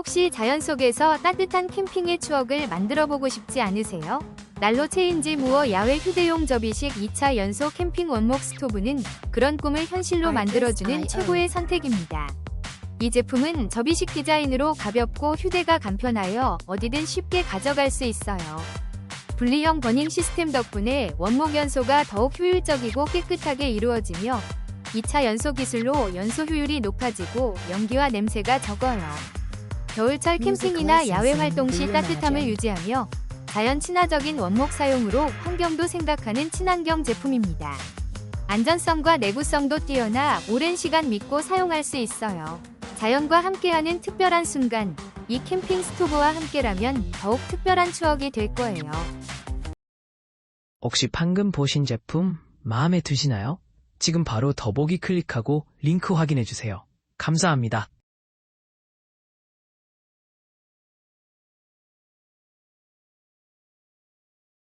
혹시 자연 속에서 따뜻한 캠핑의 추억을 만들어 보고 싶지 않으세요? 난로 체인지 무어 야외 휴대용 접이식 2차 연소 캠핑 원목 스토브는 그런 꿈을 현실로 만들어주는 최고의 선택입니다. 이 제품은 접이식 디자인으로 가볍고 휴대가 간편하여 어디든 쉽게 가져갈 수 있어요. 분리형 버닝 시스템 덕분에 원목 연소가 더욱 효율적이고 깨끗하게 이루어지며 2차 연소 기술로 연소 효율이 높아지고 연기와 냄새가 적어요. 겨울철 캠핑이나 야외 활동 시 따뜻함을 유지하며 자연 친화적인 원목 사용으로 환경도 생각하는 친환경 제품입니다. 안전성과 내구성도 뛰어나 오랜 시간 믿고 사용할 수 있어요. 자연과 함께하는 특별한 순간, 이 캠핑 스토브와 함께라면 더욱 특별한 추억이 될 거예요. 혹시 방금 보신 제품 마음에 드시나요? 지금 바로 더보기 클릭하고 링크 확인해 주세요. 감사합니다.